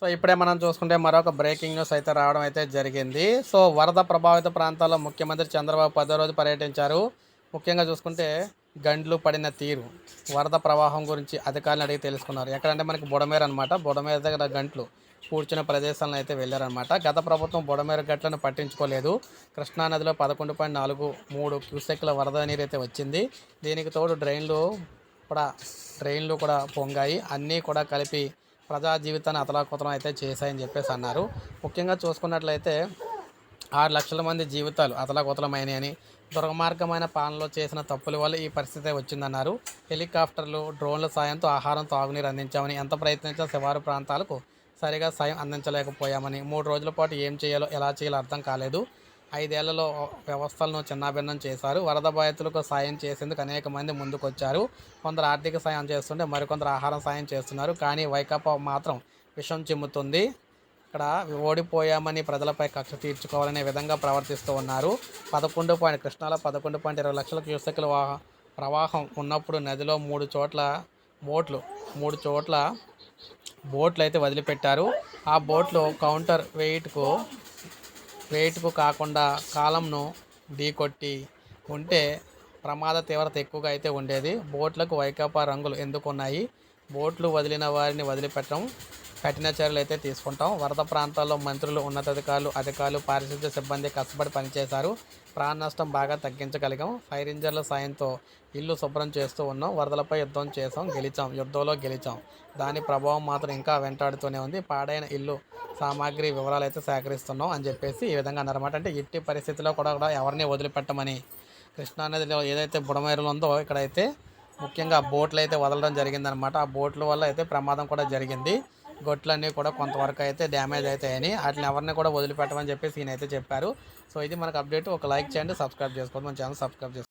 So ఇప్పుడే మనం చూసుకుంటే మరొక బ్రేకింగ్ న్యూస్ అయితే రావడం అయితే జరిగింది. సో వరద ప్రభావిత ప్రాంతాల్లో ముఖ్యమంత్రి చంద్రబాబు పదో రోజు పర్యటించారు. ముఖ్యంగా చూసుకుంటే గండ్లు పడిన తీరు వరద ప్రవాహం గురించి అధికారులను అడిగి తెలుసుకున్నారు. ఎక్కడంటే మనకి బుడమేర అనమాట బుడమేర దగ్గర గంట్లు కూర్చున్న ప్రదేశాలను అయితే వెళ్ళారనమాట గత ప్రభుత్వం బుడమేర గట్లను పట్టించుకోలేదు. కృష్ణానదిలో పదకొండు పాయింట్ నాలుగు మూడు క్యూసెక్ల వరద నీరు అయితే వచ్చింది. దీనికి తోడు డ్రైన్లు కూడా డ్రైన్లు కూడా పొంగాయి. అన్నీ కూడా కలిపి ప్రజా జీవితాన్ని అతలాకుతలం అయితే చేశాయని చెప్పేసి అన్నారు. ముఖ్యంగా చూసుకున్నట్లయితే ఆరు లక్షల మంది జీవితాలు అతలాకుతలమైనని దుర్మార్గమైన పాలనలో చేసిన తప్పుల వల్ల ఈ పరిస్థితి వచ్చిందన్నారు. హెలికాప్టర్లు డ్రోన్ల సాయంతో ఆహారం తాగునీరు అందించామని ఎంత ప్రయత్నించినా శివారు ప్రాంతాలకు సరిగా సాయం అందించలేకపోయామని మూడు రోజుల పాటు ఏం చేయాలో ఎలా చేయాలో అర్థం కాలేదు. ఐదేళ్ళలో వ్యవస్థలను చిన్నాభిన్నం చేశారు. వరద బాధితులకు సాయం చేసేందుకు అనేక మంది ముందుకొచ్చారు. కొందరు ఆర్థిక సాయం చేస్తుంటే మరికొందరు ఆహారం సాయం చేస్తున్నారు. కానీ వైకాపా మాత్రం విషం చిమ్ముతుంది. ఇక్కడ ఓడిపోయామని ప్రజలపై కక్ష తీర్చుకోవాలనే విధంగా ప్రవర్తిస్తూ ఉన్నారు. పదకొండు పాయింట్ కృష్ణాలో పదకొండు పాయింట్ ఇరవై లక్షల క్యూసెక్ల ప్రవాహం ఉన్నప్పుడు నదిలో మూడు చోట్ల బోట్లు మూడు చోట్ల బోట్లు అయితే వదిలిపెట్టారు. ఆ బోట్లు కౌంటర్ వెయిట్కు వెయిట్కు కాకుండా కాలంను ఢీకొట్టి ఉంటే ప్రమాద తీవ్రత ఎక్కువగా అయితే ఉండేది. బోట్లకు వైకాపా రంగులు ఎందుకు ఉన్నాయి బోట్లు వదిలిన వారిని వదిలిపెట్టడం కఠిన చర్యలు అయితే తీసుకుంటాం. వరద ప్రాంతాల్లో మంత్రులు ఉన్నతాధికారులు అధికారులు పారిశుద్ధ్య సిబ్బంది కష్టపడి పనిచేశారు. ప్రాణ నష్టం బాగా తగ్గించగలిగాం. ఫైర్ ఇంజన్ల సాయంతో ఇల్లు శుభ్రం చేస్తూ ఉన్నాం. వరదలపై యుద్ధం చేసాం గెలిచాం. యుద్ధంలో గెలిచాం. దాని ప్రభావం మాత్రం ఇంకా వెంటాడుతూనే ఉంది. పాడైన ఇల్లు సామాగ్రి వివరాలు అయితే సేకరిస్తున్నాం అని చెప్పేసి ఈ విధంగా అన్నమాట. అంటే ఎట్టి పరిస్థితిలో కూడా కూడా ఎవరిని వదిలిపెట్టమని కృష్ణానదిలో ఏదైతే బుడమేరులు ఉందో ఇక్కడైతే ముఖ్యంగా బోట్లు అయితే వదలడం జరిగిందనమాట ఆ బోట్ల వల్ల అయితే ప్రమాదం కూడా జరిగింది. గొట్లన్నీ కూడా కొంతవరకు అయితే డ్యామేజ్ అవుతాయని వాటిని ఎవరిని కూడా వదిలిపెట్టమని చెప్పేసి ఈయన అయితే చెప్పారు. సో ఇది మనకు అప్డేట్. ఒక లైక్ చేయండి సబ్స్క్రైబ్ చేసుకోండి. మన ఛానల్ సబ్స్క్రైబ్ చేసుకోండి.